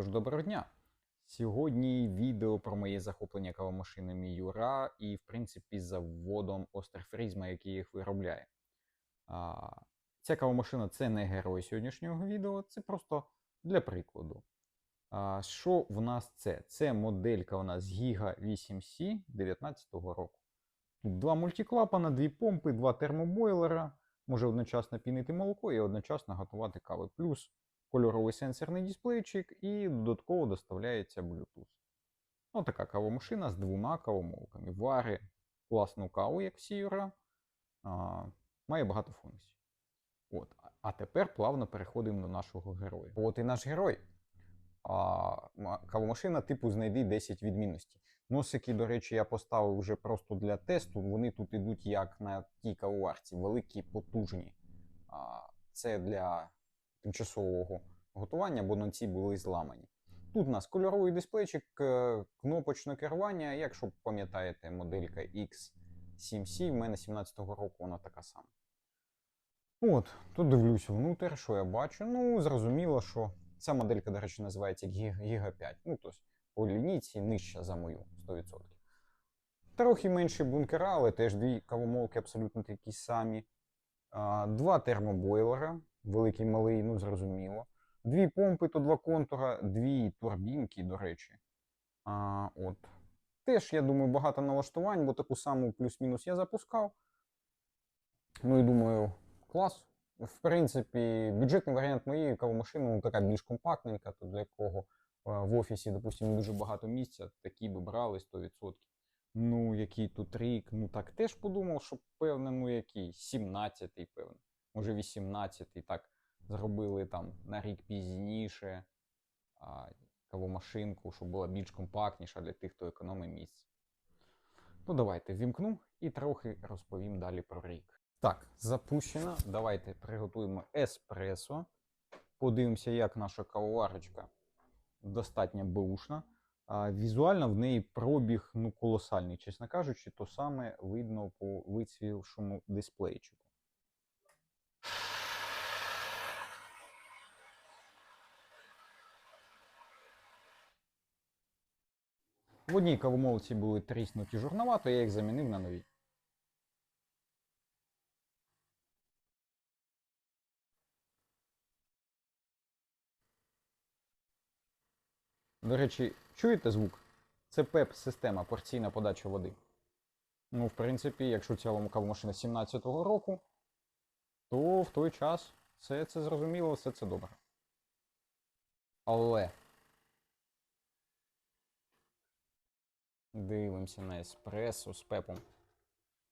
Тож, доброго дня! Сьогодні відео про моє захоплення кавомашинами Юра і, в принципі, заводом Остерфрізма, який їх виробляє. А, ця кавомашина це не герой сьогоднішнього відео, це просто для прикладу. А, що в нас це? Це моделька у нас Giga 8C 19-го року. Два мультиклапана, дві помпи, два термобойлера. Може одночасно пінити молоко і одночасно готувати кави. Плюс кольоровий сенсорний дисплейчик і додатково доставляється Bluetooth. Ну, така кавомашина з двома кавомолками. Вари класну каву, як всі Юра. Має багато функцій. От. А тепер плавно переходимо до нашого героя. От і наш герой. А, кавомашина типу знайди 10 відмінностей. Носики, до речі, я поставив вже просто для тесту. Вони тут ідуть як на тій кавоварці, великі, потужні. А, це для тимчасового готування, бо на ці були зламані. Тут у нас кольоровий дисплейчик, е, кнопочне керування. Якщо пам'ятаєте, моделька X7C, в мене 17-го року вона така сама. От, тут дивлюся внутрь, що я бачу. Ну, зрозуміло, що ця моделька, до речі, називається Giga 5. Ну, тобто по лінійці нижча за мою 100%. Трохи менші бункера, але теж дві кавомолки абсолютно такі самі. Два термобойлера, великий малий, ну зрозуміло. Дві помпи, то два контура, дві турбінки, до речі. А, от. Теж, я думаю, багато налаштувань, бо таку саму плюс-мінус я запускав. Ну і думаю, клас. В принципі, бюджетний варіант моєї кавомашини, ну така більш компактненька, то для якого е, в офісі, допустимо, дуже багато місця, такі би брали 100%. Ну, який тут рік, ну так теж подумав, що певне, ну який, 17-й, певне, може 18-й, так зробили там на рік пізніше а, кавомашинку, щоб була більш компактніша для тих, хто економить місце. Ну, давайте вімкну і трохи розповім далі про рік. Так, запущено. Давайте приготуємо еспресо. Подивимося, як наша кавоварочка достатньо беушна. А, візуально в неї пробіг ну, колосальний, чесно кажучи, то саме видно по вицвівшому дисплейчику. В одній кавомолці були тріснуті журнала, то я їх замінив на нові. До речі, чуєте звук? Це ПЕП-система, порційна подача води. Ну, в принципі, якщо ця вам кавомашина 17-го року, то в той час все це зрозуміло, все це добре. Але. Дивимося на еспресо з пепом.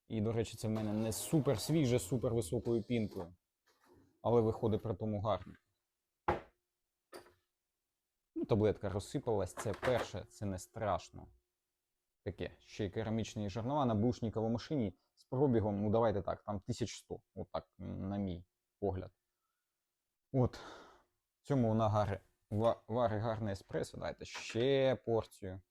І, до речі, це в мене не супер свіже, супер високою пінкою. Але виходить при тому гарно. Ну, таблетка розсипалась, це перше, це не страшно. Таке, ще й керамічні жернова на бушній кавомашині з пробігом, ну давайте так, там 1100, отак, на мій погляд. От. В цьому вона гари, ва- варить гарне еспресо. Давайте ще порцію.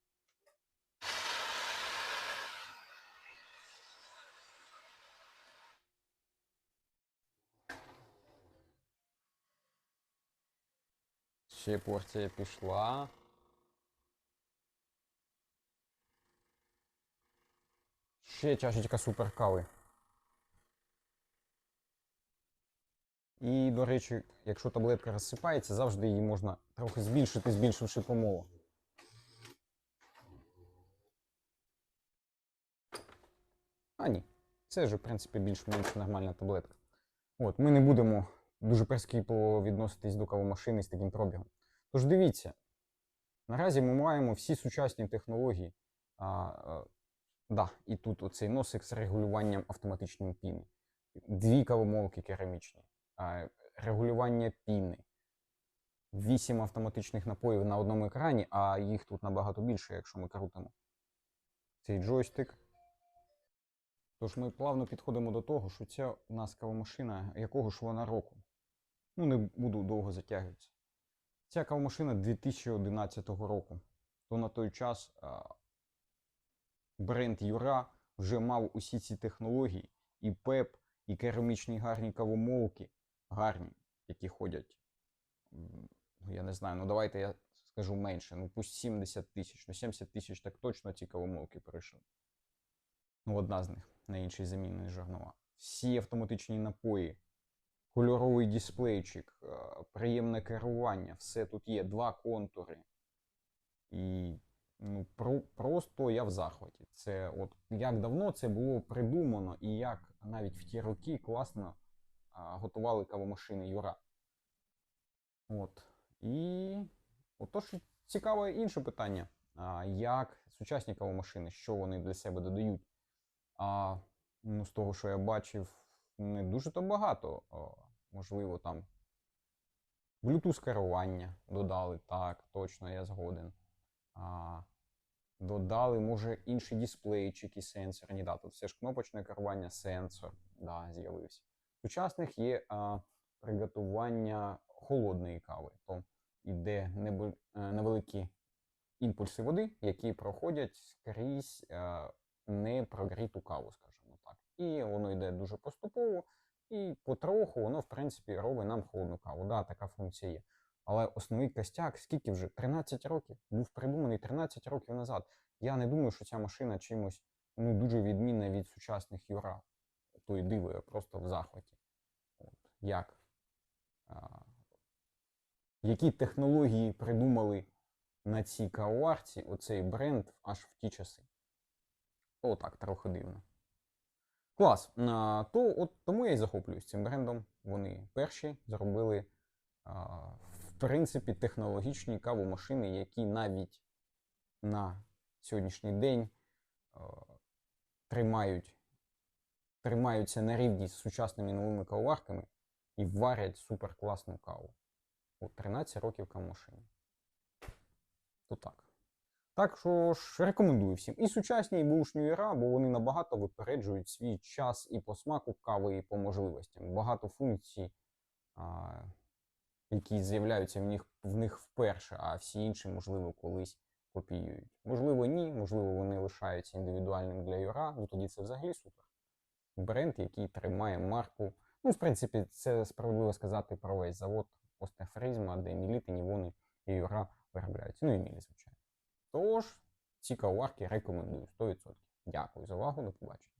Ще порція пішла. Ще чашечка супер кави. І, до речі, якщо таблетка розсипається, завжди її можна трохи збільшити, збільшивши помолу. А ні, це ж, в принципі, більш-менш нормальна таблетка. От, ми не будемо дуже прискіпливо відноситись до кавомашини з таким пробігом. Тож дивіться, наразі ми маємо всі сучасні технології. А, а, да, і тут оцей носик з регулюванням автоматичної піни. Дві кавомолки керамічні, а, регулювання піни. Вісім автоматичних напоїв на одному екрані, а їх тут набагато більше, якщо ми крутимо. Цей джойстик. Тож ми плавно підходимо до того, що ця у нас кавомашина, якого ж вона року. Ну, не буду довго затягуватися. Ця кавомашина 2011 року. То на той час а, бренд Юра вже мав усі ці технології, і ПЕП, і керамічні гарні кавомолки, гарні, які ходять. Я не знаю, ну давайте я скажу менше, ну пусть 70 тисяч, ну 70 тисяч так точно ці кавомолки пройшли. Ну, одна з них на інший замінений жорнова. Всі автоматичні напої, кольоровий дисплейчик, е, приємне керування, все тут є, два контури. І ну, про, просто я в захваті. Це от як давно це було придумано, і як навіть в ті роки класно а, готували кавомашини Юра. От. І отож цікаве інше питання. А, як сучасні кавомашини, що вони для себе додають? А, ну, з того, що я бачив, не дуже то багато. Можливо, там Bluetooth керування додали, так, точно, я згоден. А, додали, може, інші дисплейчики сенсорні. Да, тут все ж кнопочне керування, сенсор да, з'явився. Сучасних є а, приготування холодної кави. То йде е, невеликі імпульси води, які проходять скрізь е, непрогріту каву, скажімо так. І воно йде дуже поступово, і потроху воно, в принципі, робить нам холодну каву. Да, така функція є. Але основний костяк, скільки вже? 13 років. Був придуманий 13 років назад. Я не думаю, що ця машина чимось ну, дуже відмінна від сучасних Юра. То й диво, я просто в захваті. От. Як? А, які технології придумали на цій кавоварці оцей бренд аж в ті часи? Отак, трохи дивно. Клас. А, то от тому я і захоплююсь цим брендом. Вони перші зробили, а, в принципі, технологічні кавомашини, які навіть на сьогоднішній день а, тримають, тримаються на рівні з сучасними новими кавоварками і варять суперкласну каву. От 13 років кавомашині. То так. Так що ж рекомендую всім і сучасні, і бушні юра, бо вони набагато випереджують свій час і по смаку кави, і по можливостям. Багато функцій, а, які з'являються в них, в них вперше, а всі інші, можливо, колись копіюють. Можливо, ні, можливо, вони лишаються індивідуальним для юра, ну тоді це взагалі супер. Бренд, який тримає марку. Ну, в принципі, це справедливо сказати про весь завод Остефризма, де міліти, нівони і юра виробляються. Ну і мілі, звичайно. Тож, ці каварки рекомендую 100%. Дякую за увагу, до побачення.